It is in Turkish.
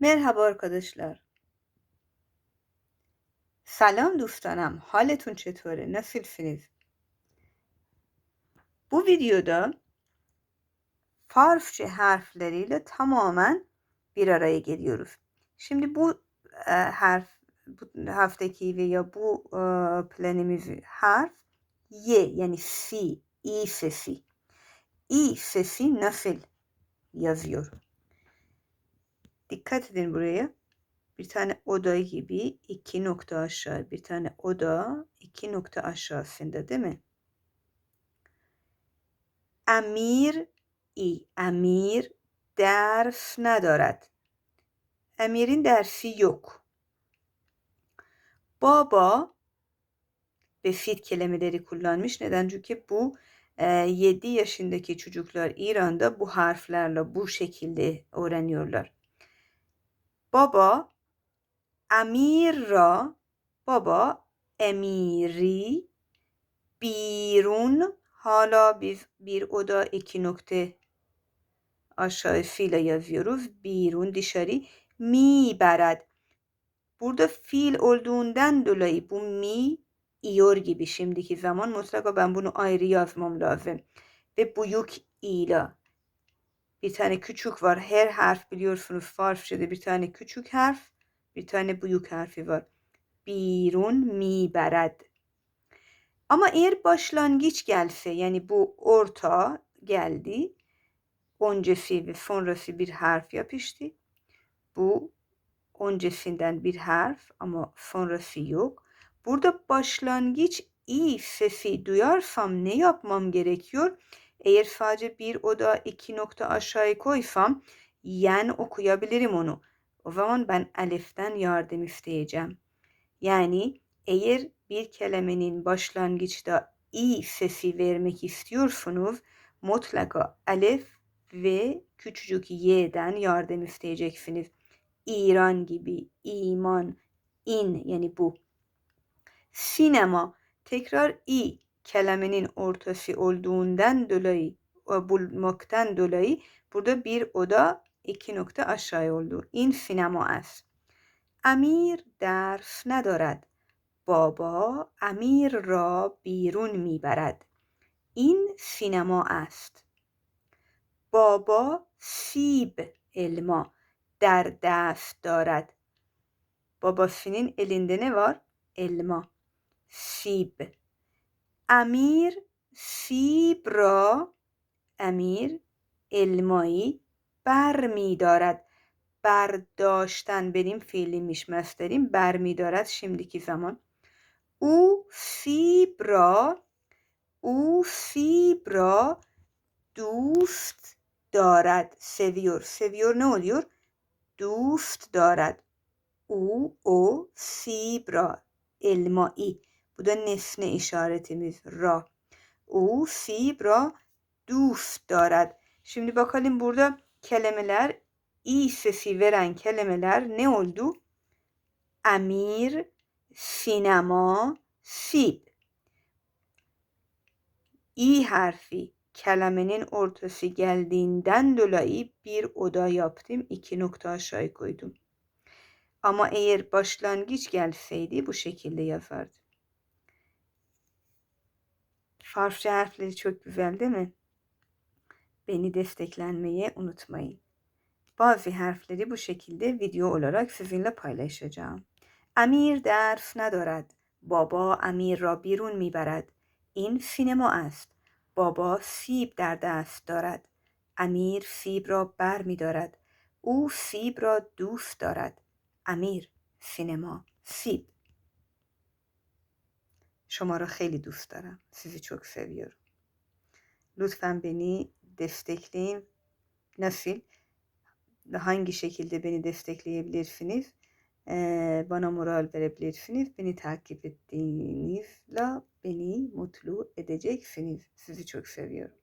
Merhaba arkadaşlar. Selam دوستانم. Haletun çetvore? Nasılsınız? Bu videoda Farsça harfleriyle tamamen bir araya geliyoruz. Şimdi bu e, harf, bu haftaki veya bu e, planımız harf Y yani fi, i sesi. i sesi nasıl yazıyor? Dikkat edin buraya. Bir tane oda gibi iki nokta aşağı. Bir tane oda iki nokta aşağısında değil mi? Emir i. Emir ders ندارد. Emir'in dersi yok. Baba ve fit kelimeleri kullanmış. Neden? Çünkü bu 7 yaşındaki çocuklar İran'da bu harflerle bu şekilde öğreniyorlar. بابا امیر را بابا امیری بیرون حالا بیر اودا اکی نکته آشای فیل یا ویروز بیرون دیشاری می برد برد فیل اولدوندن دولایی بو می ایورگی بیشیم دیکی زمان مطلقا بمبونو آیری یازمام لازم به بیوک ایلا. Bir tane küçük var. Her harf biliyorsunuz Farsçada bir tane küçük harf bir tane büyük harfi var. Birun mi berad. Ama eğer başlangıç gelse yani bu orta geldi. Öncesi ve sonrası bir harf yapıştı. Bu öncesinden bir harf ama sonrası yok. Burada başlangıç i sesi duyarsam ne yapmam gerekiyor? Eğer sadece bir oda iki nokta aşağıya koysam yen okuyabilirim onu. O zaman ben aliften yardım isteyeceğim. Yani eğer bir kelimenin başlangıçta i sesi vermek istiyorsunuz mutlaka alif ve küçücük y'den yardım isteyeceksiniz. İran gibi, iman, in yani bu. Sinema tekrar i kelimenin ortası olduğundan dolayı bulmaktan dolayı burada bir oda iki nokta aşağı oldu. این سینما است. امیر درس ندارد. بابا امیر را بیرون می‌برد. این سینما است. بابا سیب elma در دست دارد. Babasının elinde ne var? Elma. Sib. امیر فیبرا امیر المایی بر می دارد. برداشتن بریم میش مستریم بر می دارد شمدیکی زمان. او فیبرا او فیبرا دوست دارد. سویور سویور نه اولیور دوست دارد. او او فیبرا المایی Bu da nesne işaretimiz ra. U fibra duf darad. Şimdi bakalım burada kelimeler i sesi veren kelimeler ne oldu? Amir, sinema, sip. i harfi kelimenin ortası geldiğinden dolayı bir oda yaptım. iki nokta aşağı koydum. Ama eğer başlangıç gelseydi bu şekilde yazardım. Farsça harfleri çok güzel değil mi? Beni desteklenmeyi unutmayın. Bazı harfleri bu şekilde video olarak sizinle paylaşacağım. Amir درس ندارد. بابا امیر را بیرون می‌برد. این سینما است. بابا سیب در دست دارد. امیر سیب را بر می دارد. او سیب را دوست دارد. امیر سینما سیب شما را خیلی دوست دارم. sizi çok seviyorum. Lütfen beni destekleyin. Nasıl? Hangi şekilde beni destekleyebilirsiniz? Ee, bana moral verebilirsiniz. Beni takip ettiğinizle beni mutlu edeceksiniz. Sizi çok seviyorum.